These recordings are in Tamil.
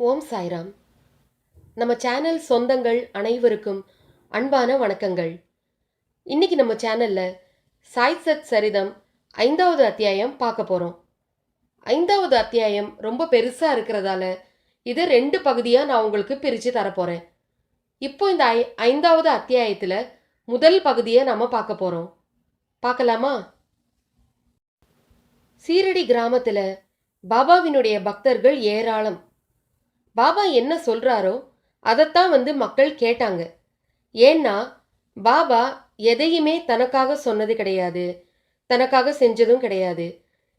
ஓம் சாய்ராம். நம்ம சேனல் சொந்தங்கள் அனைவருக்கும் அன்பான வணக்கங்கள். இன்னைக்கு நம்ம சேனல்ல சாய் சத் சரிதம் ஐந்தாவது அத்தியாயம் பார்க்க போகிறோம் ஐந்தாவது அத்தியாயம் ரொம்ப பெருசாக இருக்கிறதால இது ரெண்டு பகுதியாக நான் உங்களுக்கு பிரித்து தரப்போகிறேன் இப்போ இந்த ஐ ஐந்தாவது அத்தியாயத்தில் முதல் பகுதியை நம்ம பார்க்க போகிறோம் பார்க்கலாமா? சீரடி கிராமத்தில் பாபாவினுடைய பக்தர்கள் ஏராளம். பாபா என்ன சொல்றாரோ அதைத்தான் வந்து மக்கள் கேட்டாங்க. ஏன்னா பாபா எதையுமே தனக்காக சொன்னது கிடையாது தனக்காக செஞ்சதும் கிடையாது.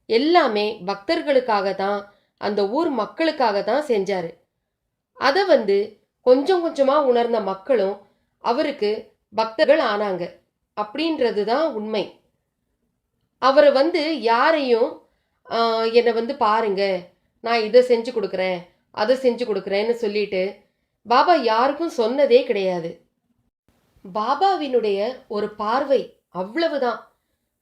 எல்லாமே பக்தர்களுக்காக தான் அந்த ஊர் மக்களுக்காக தான் செஞ்சாரு. அதை வந்து கொஞ்சம் கொஞ்சமாக உணர்ந்த மக்களும் அவருக்கு பக்தர்கள் ஆனாங்க. அப்படின்றது தான் உண்மை. அவரை வந்து யாரையும் என்னை வந்து பாருங்க நான் இதை செஞ்சு கொடுக்குறேன் அதை செஞ்சு கொடுக்குறேன்னு சொல்லிட்டு பாபா யாருக்கும் சொன்னதே கிடையாது. பாபாவினுடைய ஒரு பார்வை அவ்வளவுதான்.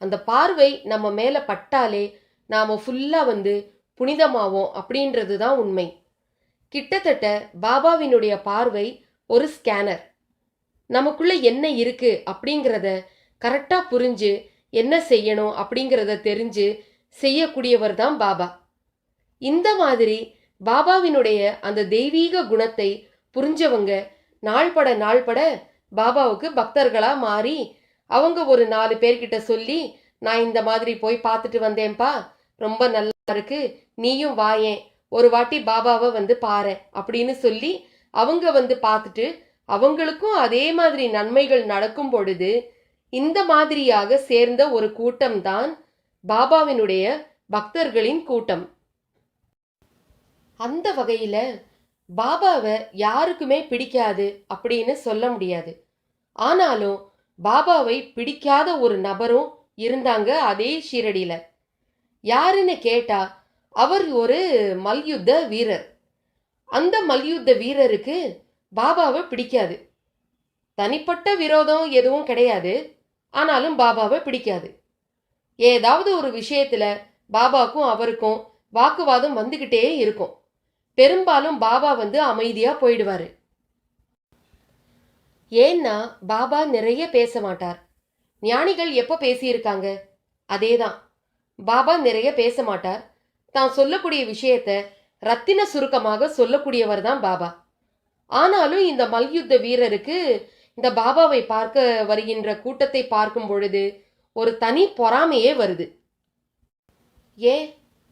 அந்த பார்வை நம்ம மேலே பட்டாலே நாம் ஃபுல்லாக வந்து புனிதமாவோம் அப்படின்றது தான் உண்மை. கிட்டத்தட்ட பாபாவினுடைய பார்வை ஒரு ஸ்கேனர் நமக்குள்ள என்ன இருக்கு அப்படிங்கிறத கரெக்டாக புரிஞ்சு என்ன செய்யணும் அப்படிங்கிறத தெரிஞ்சு செய்யக்கூடியவர் தான் பாபா. இந்த மாதிரி பாபாவினுடைய அந்த தெய்வீக குணத்தை புரிஞ்சவங்க நாள்பட நாள்பட பாபாவுக்கு பக்தர்களாக மாறி அவங்க ஒரு நாலு பேர்கிட்ட சொல்லி நான் இந்த மாதிரி போய் பார்த்துட்டு வந்தேன்ப்பா. ரொம்ப நல்லா இருக்கு. நீயும் வாயேன் ஒரு வாட்டி பாபாவை வந்து பாரு அப்படின்னு சொல்லி அவங்க வந்து பார்த்துட்டு அவங்களுக்கும் அதே மாதிரி நன்மைகள் நடக்கும் பொழுது இந்த மாதிரியாக சேர்ந்த ஒரு கூட்டம்தான் பாபாவினுடைய பக்தர்களின் கூட்டம். அந்த வகையில் பாபாவை யாருக்குமே பிடிக்காது அப்படின்னு சொல்ல முடியாது. ஆனாலும் பாபாவை பிடிக்காத ஒரு நபரும் இருந்தாங்க அதே ஷீரடியில். யாருன்னு கேட்டா அவர் ஒரு மல்யுத்த வீரர். அந்த மல்யுத்த வீரருக்கு பாபாவை பிடிக்காது. தனிப்பட்ட விரோதம் எதுவும் கிடையாது. ஆனாலும் பாபாவை பிடிக்காது. ஏதாவது ஒரு விஷயத்தில் பாபாக்கும் அவருக்கும் வாக்குவாதம் வந்துக்கிட்டே இருக்கும். பெரும்பாலும் பாபா வந்து அமைதியாக போயிடுவார். ஏன்னா பாபா நிறைய பேச மாட்டார். ஞானிகள் எப்போ பேசியிருக்காங்க? அதேதான். பாபா நிறைய பேச மாட்டார். தான் சொல்லக்கூடிய விஷயத்த ரத்தின சுருக்கமாக சொல்லக்கூடியவர் தான் பாபா. ஆனாலும் இந்த மல்யுத்த வீரருக்கு இந்த பாபாவை பார்க்க வருகின்ற கூட்டத்தை பார்க்கும் பொழுது ஒரு தனி பொறாமையே வருது. ஏன்?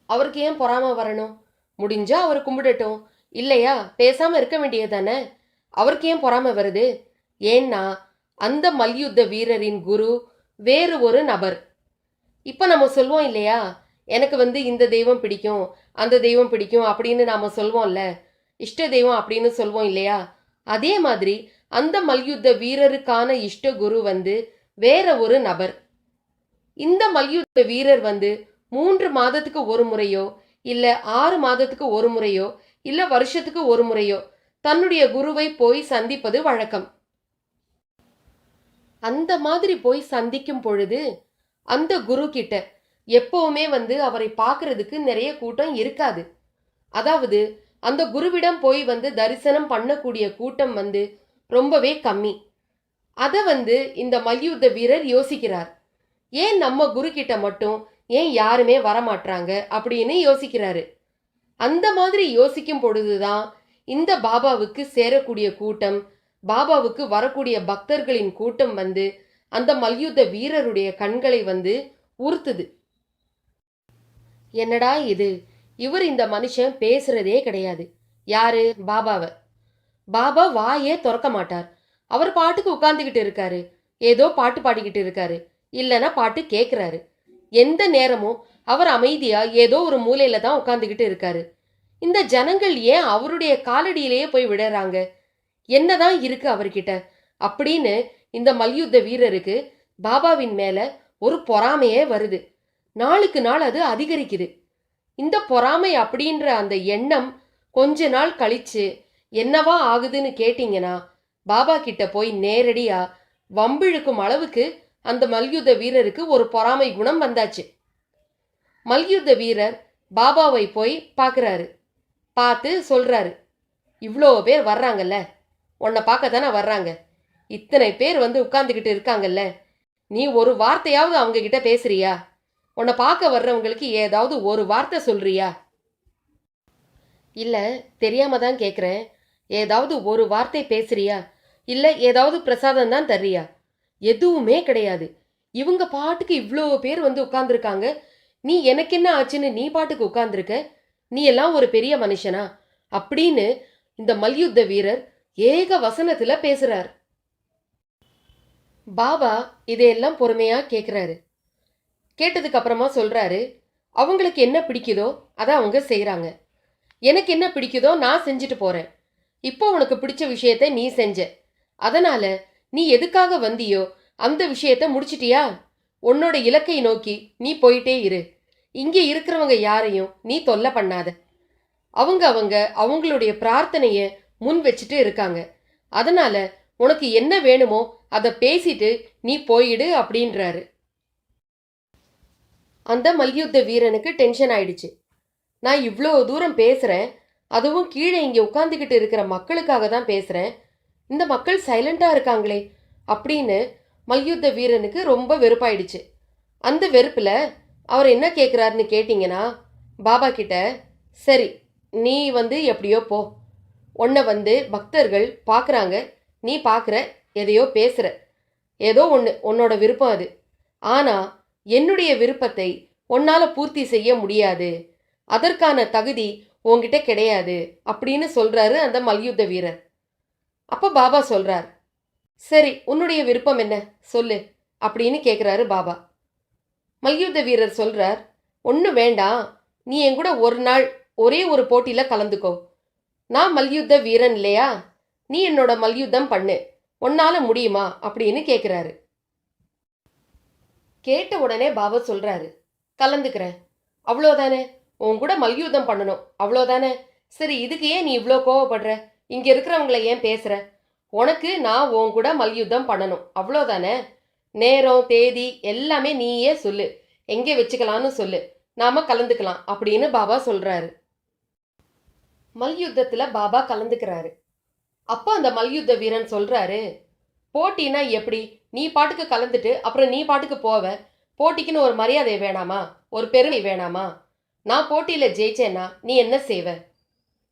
அவருக்கு ஏன் பொறாமை வரணும்? முடிஞ்சா அவர் கும்பிடட்டும். இல்லையா? பேசாம இருக்க வேண்டியதானே அவருக்கு ஏன் பொறாமை வருது? ஏன்னா அந்த மல்யுத்த வீரரின் குரு வேறு ஒரு நபர். இப்போ நம்ம சொல்வோம் இல்லையா? எனக்கு வந்து இந்த தெய்வம் பிடிக்கும் அந்த தெய்வம் பிடிக்கும் அப்படின்னு நாம சொல்வோம்ல. இஷ்ட தெய்வம் அப்படின்னு சொல்வோம் இல்லையா? அதே மாதிரி அந்த மல்யுத்த வீரருக்கான இஷ்ட குரு வந்து வேற ஒரு நபர். இந்த மல்யுத்த வீரர் வந்து மூன்று மாதத்துக்கு ஒரு முறையோ இல்ல ஆறு மாதத்துக்கு ஒரு முறையோ இல்ல வருஷத்துக்கு ஒரு முறையோ தன்னுடைய குருவை போய் சந்திப்பது வழக்கம். அந்த மாதிரி போய் சந்திக்கும் பொழுது அந்த குரு கிட்ட எப்பவுமே வந்து அவரை பார்க்கறதுக்கு நிறைய கூட்டம் இருக்காது. அதாவது அந்த குருவிடம் போய் வந்து தரிசனம் பண்ணக்கூடிய கூட்டம் வந்து ரொம்பவே கம்மி. அதை வந்து இந்த மல்யுத்த வீரர் யோசிக்கிறார். ஏன் நம்ம குரு கிட்ட மட்டும் ஏன் யாருமே வரமாட்றாங்க? அப்படின்னு யோசிக்கிறாரு. அந்த மாதிரி யோசிக்கும் பொழுதுதான் இந்த பாபாவுக்கு சேரக்கூடிய கூட்டம் பாபாவுக்கு வரக்கூடிய பக்தர்களின் கூட்டம் வந்து அந்த மல்யுத்த வீரருடைய கண்களை வந்து உறுத்துது. என்னடா இது? இவர் இந்த மனுஷன் பேசுறதே கிடையாது. யாரு? பாபாவை. பாபா வாயே திறக்க மாட்டார். அவர் பாட்டுக்கு உட்காந்துக்கிட்டு இருக்காரு. ஏதோ பாட்டு பாடிக்கிட்டு இருக்காரு. இல்லைன்னா பாட்டு கேட்குறாரு எந்த நேரமும் அவர் அமைதியா ஏதோ ஒரு மூலையில தான் உட்காந்துக்கிட்டு இருக்காரு. இந்த ஜனங்கள் ஏன் அவருடைய காலடியிலேயே போய் விடுறாங்க? என்னதான் இருக்கு அவர்கிட்ட? அப்படின்னு இந்த மல்யுத்த வீரருக்கு பாபாவின் மேல ஒரு பொறாமையே வருது. நாளுக்கு நாள் அது அதிகரிக்குது. இந்த பொறாமை அப்படின்ற அந்த எண்ணம் கொஞ்ச நாள் கழிச்சு என்னவா ஆகுதுன்னு கேட்டிங்கன்னா பாபா கிட்ட போய் நேரடியா வம்பிழுக்கும் அளவுக்கு அந்த மல்யுத்த வீரருக்கு ஒரு பொறாமை குணம் வந்தாச்சு. மல்யுத்த வீரர் பாபாவை போய் பார்க்குறாரு பார்த்து சொல்கிறாரு இவ்வளோ பேர் வர்றாங்கல்ல உன்னை பார்க்க தானே வர்றாங்க. இத்தனை பேர் வந்து உட்காந்துக்கிட்டு இருக்காங்கல்ல நீ ஒரு வார்த்தையாவது அவங்க கிட்ட பேசுறியா? உன்னை பார்க்க வர்றவங்களுக்கு ஏதாவது ஒரு வார்த்தை சொல்றியா? இல்லை தெரியாம தான் கேட்குறேன் ஏதாவது ஒரு வார்த்தை பேசுறியா? இல்லை ஏதாவது பிரசாதம் தான் தர்றியா? எதுவுமே கிடையாது. இவங்க பாட்டுக்கு இவ்வளோ பேர் வந்து உட்கார்ந்துருக்காங்க. நீ எனக்கு என்ன ஆச்சுன்னு நீ பாட்டுக்கு உட்கார்ந்துருக்க? நீ எல்லாம் ஒரு பெரிய மனுஷனா? அப்படின்னு இந்த மல்யுத்த வீரர் ஏக வசனத்துல பேசுறார். பாபா இதையெல்லாம் பொறுமையா கேக்குறாரு. கேட்டதுக்கு அப்புறமா சொல்றாரு அவங்களுக்கு என்ன பிடிக்குதோ அதை அவங்க செய்கிறாங்க எனக்கு என்ன பிடிக்குதோ நான் செஞ்சுட்டு போறேன். இப்போ உனக்கு பிடிச்ச விஷயத்தை நீ செஞ்ச. அதனால நீ எதுக்காக வந்தியோ? அந்த விஷயத்த முடிச்சிட்டியா? உன்னோட இலக்கை நோக்கி நீ போயிட்டே இரு. இங்கே இருக்கிறவங்க யாரையும் நீ தொல்லை பண்ணாத. அவங்க அவங்க அவங்களுடைய பிரார்த்தனைய முன் வச்சுட்டு இருக்காங்க. அதனால உனக்கு என்ன வேணுமோ அதை பேசிட்டு நீ போயிடு அப்படின்றாரு. அந்த மல்யுத்த வீரனுக்கு டென்ஷன் ஆயிடுச்சு. நான் இவ்வளோ தூரம் பேசுகிறேன் அதுவும் கீழே இங்கே உட்காந்துக்கிட்டு இருக்கிற மக்களுக்காக தான் பேசுகிறேன் இந்த மக்கள் சைலண்டாக இருக்காங்களே அப்படின்னு மல்யுத்த வீரனுக்கு ரொம்ப வெறுப்பாயிடுச்சு. அந்த வெறுப்பில் அவர் என்ன கேட்குறாருன்னு கேட்டிங்கன்னா பாபா கிட்ட சரி நீ வந்து எப்படியோ போ. உன்னை வந்து பக்தர்கள் பார்க்குறாங்க நீ பார்க்குற எதையோ பேசுகிற ஏதோ ஒன்று உன்னோட விருப்பம் அது. ஆனால் என்னுடைய விருப்பத்தை உன்னால் பூர்த்தி செய்ய முடியாது. அதற்கான தகுதி உங்ககிட்ட கிடையாது. அப்படின்னு சொல்கிறாரு அந்த மல்யுத்த வீரர். அப்போ பாபா சொல்கிறார் சரி உன்னுடைய விருப்பம் என்ன? சொல்லு அப்படின்னு கேட்குறாரு பாபா. மல்யுத்த வீரர் சொல்கிறார் ஒன்றும் வேண்டாம் நீ என் கூட ஒரு நாள் ஒரே ஒரு போட்டியில் கலந்துக்கோ. நான் மல்யுத்த வீரன் இல்லையா? நீ என்னோட மல்யுத்தம் பண்ணு. உன்னால் முடியுமா? அப்படின்னு கேட்குறாரு கேட்ட உடனே பாபா சொல்கிறாரு கலந்துக்கிறேன். அவ்வளோதானே உன் கூட மல்யுத்தம் பண்ணணும். அவ்வளோதானே சரி இதுக்கு ஏன் நீ இவ்வளோ கோவப்படுற? இங்கே இருக்கிறவங்கள ஏன் பேசுற? உனக்கு நான் உன் கூட மல்யுத்தம் பண்ணணும். அவ்வளோதானே நேரம் தேதி எல்லாமே நீயே சொல்லு. எங்கே வச்சுக்கலாம்னு சொல்லு. நாம கலந்துக்கலாம் அப்படின்னு பாபா சொல்றாரு. மல்யுத்தத்துல பாபா கலந்துக்கிறாரு. அப்போ அந்த மல்யுத்த வீரன் சொல்றாரு போட்டினா எப்படி? நீ பாட்டுக்கு கலந்துட்டு அப்புறம் நீ பாட்டுக்கு போவ. போட்டிக்குன்னு ஒரு மரியாதை வேணாமா? ஒரு பெருமை வேணாமா? நான் போட்டியில ஜெயிச்சேன்னா நீ என்ன செய்வ?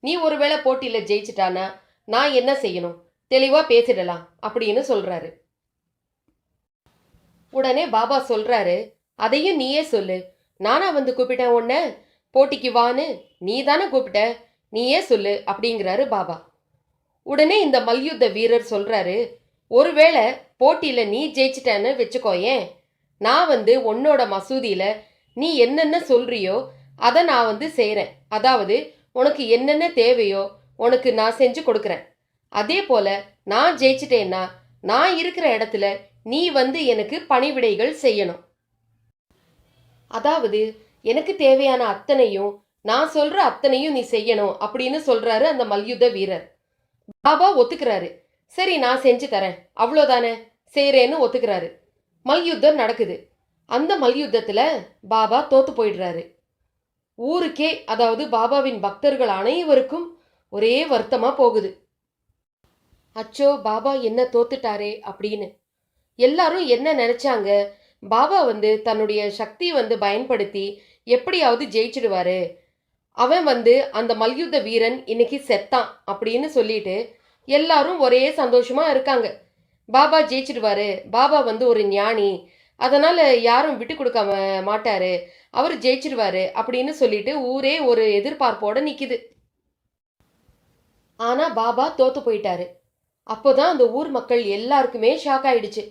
நீ ஒருவேளை போட்டியில் ஜெயிச்சிட்டானா நான் என்ன செய்யணும்? தெளிவாக பேசிடலாம் அப்படின்னு சொல்கிறாரு உடனே பாபா சொல்கிறாரு அதையும் நீயே சொல்லு. நானா வந்து கூப்பிட்டேன் உன்ன. போட்டிக்கு வான்னு நீ தானே கூப்பிட்ட. நீயே சொல்லு அப்படிங்கிறாரு பாபா. உடனே இந்த மல்யுத்த வீரர் சொல்கிறாரு ஒருவேளை போட்டியில் நீ ஜெயிச்சிட்டேன்னு வச்சுக்கோயேன். நான் வந்து உன்னோட மசூதியில் நீ என்னென்ன சொல்கிறியோ அதை நான் வந்து செய்கிறேன் அதாவது உனக்கு என்னென்ன தேவையோ உனக்கு நான் செஞ்சு கொடுக்குறேன். அதே போல நான் ஜெயிச்சிட்டேன்னா நான் இருக்கிற இடத்துல நீ வந்து எனக்கு பணிவிடைகள் செய்யணும். அதாவது எனக்கு தேவையான அத்தனையும் நான் சொல்ற அத்தனையும் நீ செய்யணும் அப்படின்னு சொல்றாரு அந்த மல்யுத்த வீரர். பாபா ஒத்துக்கிறாரு. சரி நான் செஞ்சு தரேன். அவ்வளோதானே? செய்கிறேன்னு ஒத்துக்கிறாரு. மல்யுத்தம் நடக்குது. அந்த மல்யுத்தத்தில் பாபா தோத்து போயிடுறாரு. ஊருக்கே அதாவது பாபாவின் பக்தர்கள் அனைவருக்கும் ஒரே வருத்தமா போகுது. அச்சோ பாபா என்ன தோத்துட்டாரே அப்படின்னு. எல்லாரும் என்ன நினைச்சாங்க? பாபா வந்து தன்னுடைய சக்தி வந்து பயன்படுத்தி எப்படியாவது ஜெயிச்சிடுவாரு. அவன் வந்து அந்த மல்யுத்த வீரன் இன்னைக்கு செத்தான் அப்படின்னு சொல்லிட்டு எல்லாரும் ஒரே சந்தோஷமா இருக்காங்க. பாபா ஜெயிச்சிடுவாரு. பாபா வந்து ஒரு ஞானி. அதனால் யாரும் விட்டு கொடுக்க மாட்டாரு. அவர் ஜெயிச்சிடுவாரு அப்படின்னு சொல்லிட்டு ஊரே ஒரு எதிர்பார்ப்போட நிற்கிது ஆனால் பாபா தோத்து போயிட்டாரு. அப்போதான் அந்த ஊர் மக்கள் எல்லாருக்குமே ஷாக் ஆயிடுச்சு.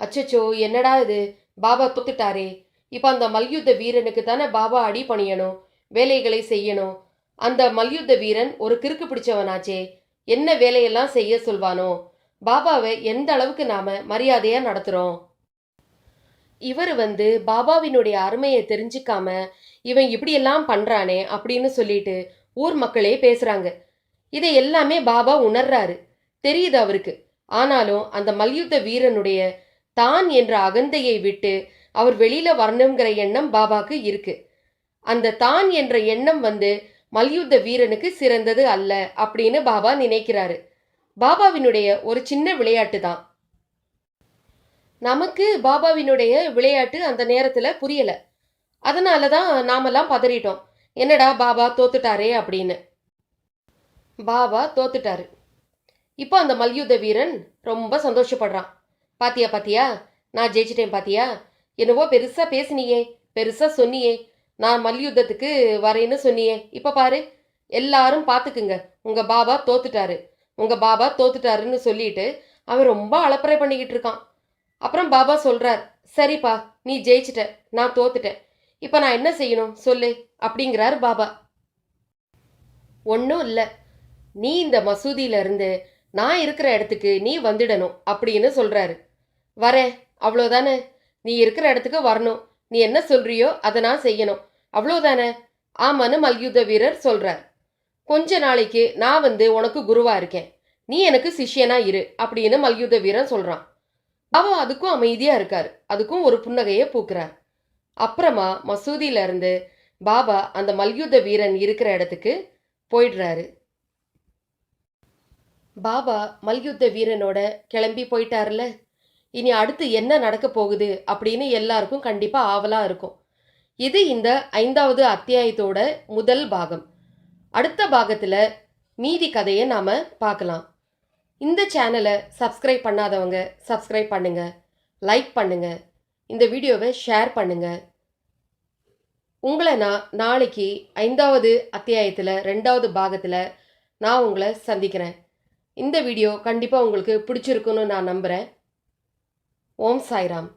அச்சச்சோ என்னடா இது? பாபா தோத்துட்டாரே. இப்போ அந்த மல்யுத்த வீரனுக்கு தானே பாபா அடி பணியணும் வேலைகளை செய்யணும். அந்த மல்யுத்த வீரன் ஒரு கிறுக்கு பிடிச்சவனாச்சே. என்ன வேலையெல்லாம் செய்ய சொல்வானோ? பாபாவை எந்த அளவுக்கு நாம மரியாதையா நடத்துறோம்? இவர் வந்து பாபாவினுடைய அருமையை தெரிஞ்சுக்காம இவன் இப்படியெல்லாம் பண்ணுறானே அப்படின்னு சொல்லிட்டு ஊர் மக்களே பேசுகிறாங்க இதை எல்லாமே பாபா உணர்றாரு. தெரியுது அவருக்கு. ஆனாலும் அந்த மல்யுத்த வீரனுடைய தான் என்ற அகந்தையை விட்டு அவர் வெளியில வரணுங்கிற எண்ணம் பாபாக்கு இருக்கு. அந்த தான் என்ற எண்ணம் வந்து மல்யுத்த வீரனுக்கு சிறந்தது அல்ல அப்படின்னு பாபா நினைக்கிறாரு. பாபாவினுடைய ஒரு சின்ன விளையாட்டு தான். நமக்கு பாபாவினுடைய விளையாட்டு அந்த நேரத்தில் புரியல. அதனால தான் நாமெல்லாம் பதறிட்டோம். என்னடா பாபா தோத்துட்டாரே அப்படின்னு. பாபா தோத்துட்டாரு. இப்போ அந்த மல்யுத்த வீரன் ரொம்ப சந்தோஷப்படுறான். பாத்தியா பாத்தியா? நான் ஜெயிச்சிட்டேன் பாத்தியா? என்னவோ பெருசா பேசினியே பெருசா சொன்னியே. நான் மல்யுத்தத்துக்கு வரேன்னு சொன்னியே. இப்போ பாரு எல்லாரும் பார்த்துக்குங்க உங்க பாபா தோத்துட்டாரு. உங்க பாபா தோத்துட்டாருன்னு சொல்லிட்டு அவன் ரொம்ப அலப்பறை பண்ணிக்கிட்டு இருக்கான். அப்புறம் பாபா சொல்கிறார் சரிப்பா நீ ஜெயிச்சிட்ட நான் தோத்துட்டேன். இப்போ நான் என்ன செய்யணும்? சொல்லு அப்படிங்கிறார் பாபா. ஒன்றும் இல்லை. நீ இந்த மசூதியிலிருந்து நான் இருக்கிற இடத்துக்கு நீ வந்துடணும் அப்படின்னு சொல்கிறாரு வரேன் அவ்வளோதானே நீ இருக்கிற இடத்துக்கு வரணும். நீ என்ன சொல்றியோ அதை நான் செய்யணும். அவ்வளோதானே ஆமான்னு மல்யுத்த வீரர் சொல்கிறார் கொஞ்ச நாளைக்கு நான் வந்து உனக்கு குருவாக இருக்கேன். நீ எனக்கு சிஷ்யனா இரு அப்படின்னு மல்யுத்த வீரன் சொல்கிறான் பாபா அதுக்கும் அமைதியா இருக்காரு. அதுக்கும் ஒரு புன்னகையை பூக்குறார். அப்புறமா மசூதியில இருந்து பாபா அந்த மல்யுத்த வீரன் இருக்கிற இடத்துக்கு போயிடுறாரு. பாபா மல்யுத்த வீரனோட கிளம்பி போயிட்டார்ல இனி அடுத்து என்ன நடக்க போகுது அப்படின்னு எல்லாருக்கும் கண்டிப்பா ஆவலா இருக்கும். இது இந்த ஐந்தாவது அத்தியாயத்தோட முதல் பாகம். அடுத்த பாகத்துல மீதி கதையை நாம பார்க்கலாம். இந்த சேனலை சப்ஸ்கிரைப் பண்ணாதவங்க சப்ஸ்கிரைப் பண்ணுங்கள் லைக் பண்ணுங்கள் இந்த வீடியோவை ஷேர் பண்ணுங்கள் உங்களை நான் நாளைக்கு ஐந்தாவது அத்தியாயத்தில் ரெண்டாவது பாகத்தில் நான் உங்களை சந்திக்கிறேன். இந்த வீடியோ கண்டிப்பாக உங்களுக்கு பிடிச்சிருக்குன்னு நான் நம்புகிறேன் ஓம் சாய்ராம்.